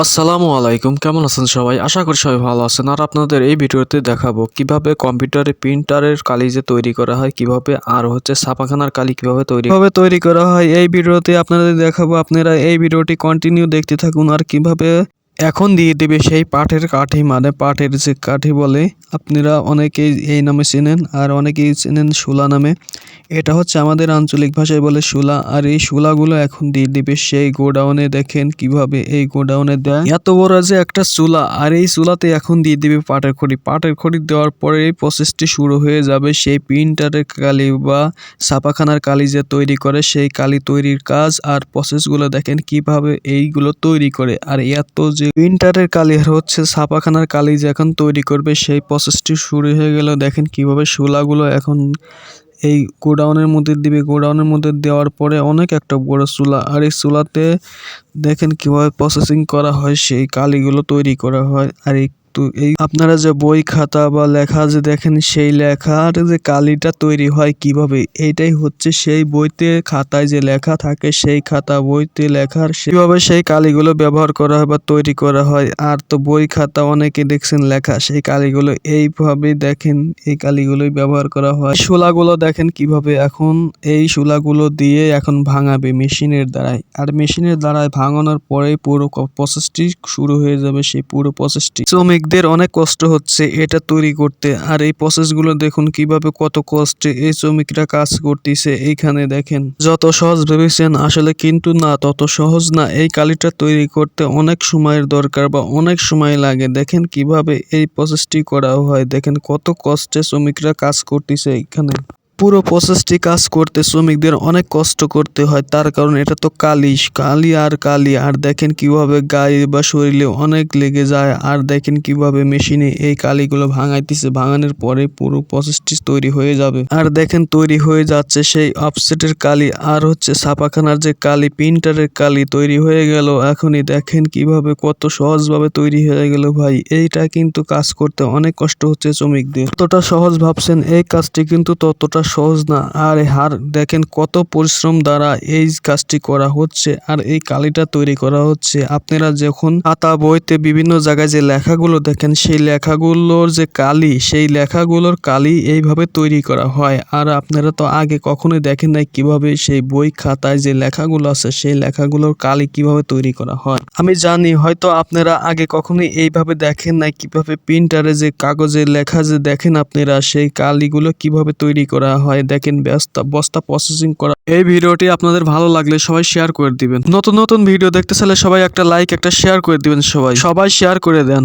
আসসালামু আলাইকুম, কেমন আছেন সবাই? আশা করি সবাই ভালো আছেন। আর আপনাদের এই ভিডিওতে দেখাবো কীভাবে কম্পিউটারে প্রিন্টারের কালি যে তৈরি করা হয়, কীভাবে আর হচ্ছে ছাপাখানার কালি কীভাবে তৈরি কীভাবে তৈরি করা হয়, এই ভিডিওতে আপনাদের দেখাবো। আপনারা এই ভিডিওটি কন্টিনিউ দেখতে থাকুন, আর কীভাবে এখন দিয়ে দেবে সেই পাটের কাঠি মানে পাটের যে কাঠি বলে, আপনারা অনেকেই এই নামে চেনেন আর অনেকেই চেনেন শুলা নামে। এটা হচ্ছে আমাদের আঞ্চলিক ভাষায় বলে শুলা আর এই শুলাগুলো এখন দিয়ে দিবে সেই গোডাউনে। দেখেন কীভাবে এই গোডাউনে দেয়। এত বড় যে একটা চুলা আর এই চুলাতে এখন দিয়ে দিবে পাটের খড়ি। পাটের খড়ি দেওয়ার পরে এই প্রসেসটি শুরু হয়ে যাবে সেই প্রিন্টারের কালি বা ছাপাখানার কালি যে তৈরি করে, সেই কালি তৈরির কাজ আর প্রসেসগুলো দেখেন কীভাবে এইগুলো তৈরি করে। আর এত যে প্রিন্টারের কালি আর হচ্ছে, ছাপাখানার কালি যে এখন তৈরি করবে, সেই প্রসেসটি শুরু হয়ে গেল। দেখেন কীভাবে শোলাগুলো এখন এই গোডাউনের মধ্যে দিবে। গোডাউনের মধ্যে দেওয়ার পরে অনেক একটা বড় চুলা। আর এই চুলাতে দেখেন কীভাবে প্রসেসিং করা হয়, সেই কালিগুলো তৈরি করা হয়। আর একটু এই আপনারা যে বই খাতা বা লেখা যে দেখেন সেই লেখার যে কালিটা তৈরি হয় কীভাবে, এইটাই হচ্ছে সেই বইতে খাতায় যে লেখা থাকে সেই খাতা বইতে লেখার কীভাবে সেই কালিগুলো ব্যবহার করা হয় বা তৈরি করা হয়। আর তো বই খাতা অনেকে দেখছেন লেখা, সেই কালিগুলো এইভাবে দেখেন, এই কালিগুলোই ব্যবহার করা হয়। শোলাগুলো দেখেন কীভাবে এখন, এই শোলাগুলো দিয়ে এখন ভাঙাবে মেশিনের দ্বারাই আর মেশিনের দ্বারাই ভাঙানোর পরে পুরো প্রসেসটি শুরু হয়ে যাবে সেই পুরো প্রসেসটি শ্রমিকদের অনেক কষ্ট হচ্ছে এটা তৈরি করতে। আর এই প্রসেসগুলো দেখুন কীভাবে কত কষ্টে এই শ্রমিকরা কাজ করতেছে এইখানে দেখেন। যত সহজ ভেবেছেন আসলে কিন্তু না, তত সহজ না। এই কালিটা তৈরি করতে অনেক সময়ের দরকার বা অনেক সময় লাগে। দেখেন কীভাবে এই প্রসেসটি করা হয়। দেখেন কত কষ্টে শ্রমিকরা কাজ করতেছে এখানে পুরো প্রসেসটি কাজ করতে শ্রমিকদের অনেক কষ্ট করতে হয়, তার কারণ এটা তো কালি কালি আর কালি। আর দেখেন কীভাবে গায়ে বা শরীরে অনেক লেগে যায়, আর দেখেন কীভাবে মেশিনে এই কালিগুলো ভাঙাইতেছে, ভাঙানোর পরে পুরো প্রসেসটি তৈরি হয়ে যাবে। আর দেখেন তৈরি হয়ে যাচ্ছে সেই অফসেটের কালি, আর হচ্ছে ছাপাখানার যে কালি প্রিন্টারের কালি তৈরি হয়ে গেল। এখনই দেখেন কীভাবে কত সহজভাবে তৈরি হয়ে গেল ভাই, এইটা কিন্তু কাজ করতে অনেক কষ্ট হচ্ছে শ্রমিকদের। ততটা সহজ ভাবছেন, এই কাজটি কিন্তু ততটা সহজ না আর হার, দেখেন কত পরিশ্রম দ্বারা এই কাজটি করা হচ্ছে আর এই কালিটা তৈরি করা হচ্ছে। আপনারা যখন খাতা বইতে বিভিন্ন জায়গায় যে লেখাগুলো দেখেন, সেই লেখাগুলোর যে কালি, সেই লেখাগুলোর কালি এইভাবে তৈরি করা হয়। আর আপনারা তো আগে কখনোই দেখেন নাই কীভাবে সেই বই খাতায় যে লেখাগুলো আছে, সেই লেখাগুলোর কালি কীভাবে তৈরি করা হয়। আমি জানি, হয়তো আপনারা আগে কখনোই এইভাবে দেখেন নাই কীভাবে প্রিন্টারে যে কাগজে লেখা যে দেখেন আপনারা, সেই কালিগুলো কীভাবে তৈরি করা হয়, দেখেন ব্যস্তা, বস্তা প্রসেসিং করা। এই ভিডিওটি আপনাদের ভালো লাগলে সবাই শেয়ার করে দিবেন। নতুন নতুন ভিডিও দেখতে চাইলে সবাই একটা লাইক একটা শেয়ার করে দিবেন সবাই। সবাই শেয়ার করে দেন।